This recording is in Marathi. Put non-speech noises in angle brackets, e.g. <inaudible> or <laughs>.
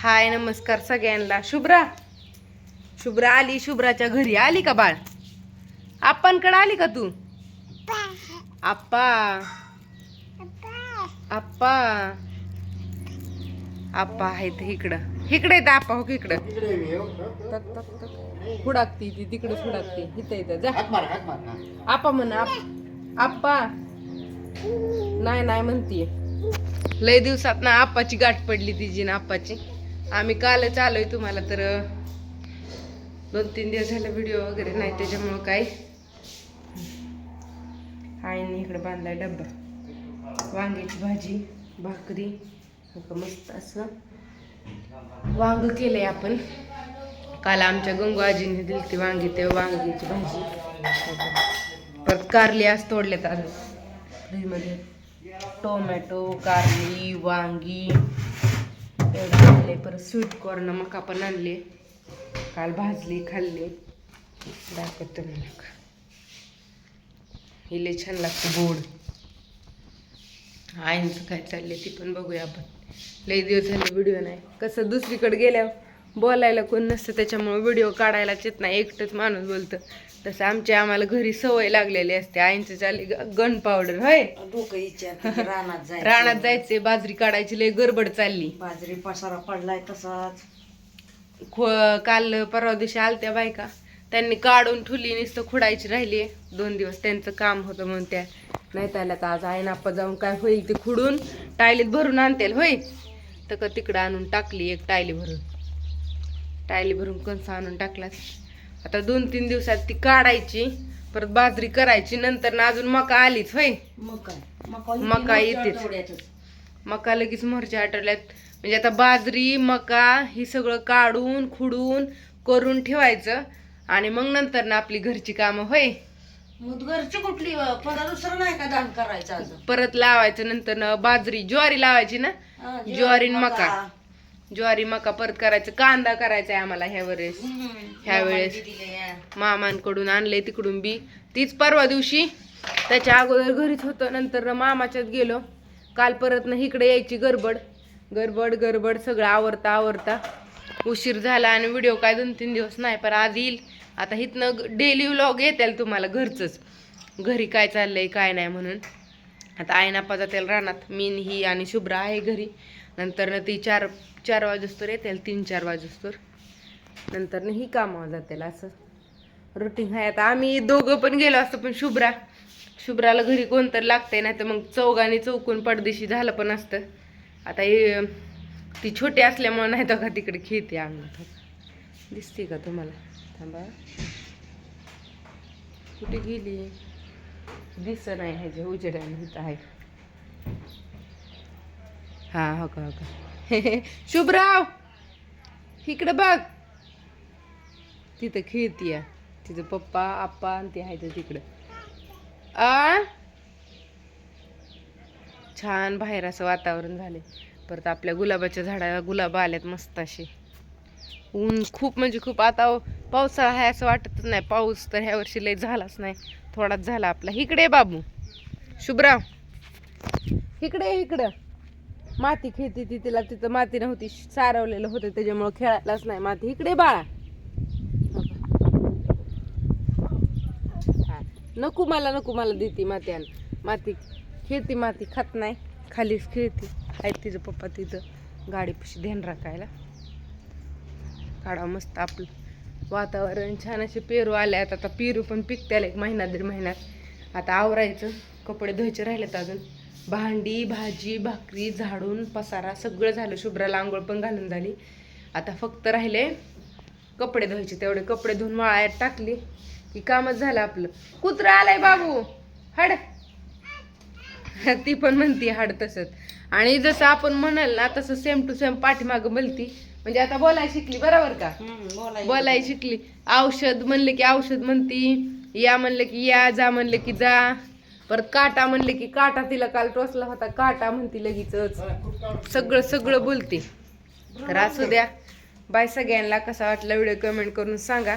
हाय नमस्कार सगळ्यांना. शुभ्रा. शुभ्रा आली शुभ्राच्या घरी. आली का बाळ? आप्पांकडे आली का तू? आप्पा. आप्पा. आप्पा आहेत इकडं. इकडे येतं आप्पा हो इकडं. तक, तक, तक. हुडाकती ती तिकडे हुडाकती. इथं इथं जा. आप्पा म्हण आप- आप्पा. नाही नाही म्हणतीये. लय दिवसात ना आप्पाची गाठ पडली तिची ना आप्पाची. आम्ही कालच आलोय तुम्हाला तर दोन तीन दिवस झाले व्हिडिओ वगैरे नाही त्याच्यामुळं काय? आईने इकडे बांधलाय डब्बा. वांग्याची भाजी भाकरी मस्त असं. वांग केलंय आपण. काल आमच्या गंगू आजीने दिली ती वांगी ते वांग्याची भाजी. परत कारली आज तोडल्यात आज. फ्रीजमध्ये टोमॅटो कारली वांगी. एवढं आणले परत स्वीट कॉर्न मका पण आणले काल भाजली खाल्ली. दाखवतो मग हिले हे लय छान लागतं गोड. आईंचं काय चालले ती पण बघूया आपण. लई दिवस झाले व्हिडिओ नाही. कसं दुसरीकडे गेल्यावर? बोलायला कोण नसतं त्याच्यामुळे व्हिडिओ काढायलाच येत नाही. एकटंच माणूस बोलतं. तसं आमच्या आम्हाला घरी सवय लागलेली असते. आईंचं चालली गन पावडर होय? डोकं इच्छा रानात जायचं. रानात जायचे बाजरी काढायची लय गडबड चालली. बाजरी पसारा पडलाय तसाच. खो- काल परवा दिवशी आलत्या बायका. त्यांनी काढून ठुली नुसतं खुडायची राहिली. दोन दिवस त्यांचं काम होतं म्हणून त्या नाही त्याला तर आज आई नाप्पा जाऊन काय होईल ते खुडून टायलीत भरून आणतील होय? तर का तिकडं आणून टाकली एक टायली भरून. टायली भरून कंस आणून टाकलात. आता दोन तीन दिवसात ती काढायची परत बाजरी करायची नंतर ना अजून मका आलीच होय. मका मका येतेच. मका लगेच मोर्चा आठवल्यात म्हणजे आता बाजरी मका ही सगळं काढून खुडून करून ठेवायचं आणि मग नंतर ना आपली घरची कामं होय. मग घरची कुठली परत दुसरं नाही का दान करायचं अजून? परत लावायचं नंतर ना बाजरी ज्वारी लावायची ना? ज्वारी न मका. ज्वारी मका परत करायचं कांदा करायचा आहे आम्हाला ह्या वेळेस. ह्या वेळेस. मामांकडून आणलंय तिकडून बी. तीच परवा दिवशी त्याच्या अगोदर घरीच होतं नंतर मामाच्यात गेलो. काल परत ना इकडे यायची गडबड. गडबड गडबड सगळं आवरता आवरता. उशीर झाला आणि व्हिडिओ काय दोन तीन दिवस नाही पण आज येईल. आता इथनं डेली व्लॉग येतील तुम्हाला घरचंच. घरी काय चाललंय काय नाही म्हणून. आता आईनापा तेल रानात. मीन ही आणि शुभ्रा आहे घरी. नंतर ना ती चार चार वाजोस्तर येतील तीन चार वाजोस्तर नंतर ही कामावर जातील असं. रुटीन आहे. आता आम्ही दोघं पण गेलो असतो पण शुभ्रा शुभ्राला घरी कोणतरी लागतंय नाही तर मग चौघाने चौकून पडदेशी झालं पण असतं. आता हे ती छोटी असल्यामुळे नाही तर का तिकडे खेळते आम्ही. दिसते का तुम्हाला? थांबा. कुठे गेली? दिस नाही ह्याचे उजेडाने होत आहे. हा हो का हो का. <laughs> शुभराव इकडं बघ. तिथं खेळतीय तिचं पप्पा आप्पा आणि ते आहे तिकडं. आ? छान बाहेर असं वातावरण झाले परत आपल्या गुलाबाच्या झाडाला गुलाब आल्यात मस्त असे. ऊन खूप म्हणजे खूप आता पावसाळा आहे असं वाटतच नाही. पाऊस तर ह्या वर्षी लय झालाच नाही. थोडाच झाला आपला. इकडे बाबू. शुभराव इकडे इकडं. माती खेळती ती तिला तिथं माती नव्हती. सारवलेलं होतं त्याच्यामुळं खेळायलाच नाही माती. इकडे बाळा. नको मला नको मला देते माती आण. माती खेळती माती खात नाही. खालीच खेळती. आहेत तिचं पप्पा तिथं गाडीपाशी ध्यान राखायला. काढा मस्त आपलं. वातावरण छान असे पेरू आल्यात आता पेरू पण पिकत्याला एक महिना दीड महिन्यात. आता आवरायचं. कपडे धुवायचे राहिलेत अजून. भांडी भाजी भाकरी झाडून पसारा सगळं झालं. शुभ्राला आंघोळ पण घालून झाली. आता फक्त राहिले कपडे धुवायचे. तेवढे कपडे धुवून वाळ्यात टाकली की कामच झालं आपलं. कुत्रा आलाय बाबू. हड. ती पण म्हणती हाड तसंच. आणि जसं आपण म्हणाल ना तसं सेम टू सेम पाठीमागं बोलती. म्हणजे आता बोलायला शिकली बरोबर का. बोलायला शिकली. औषध म्हणले की औषध म्हणती या म्हणलं की या जा म्हणलं की जा. परत काटा म्हणले की काटा तिला काल टोचला होता काटा म्हणती लगेचच. सगळं सगळं बोलते. तर असू द्या. बाय सगळ्यांना कसा वाटला व्हिडिओ कमेंट करून सांगा.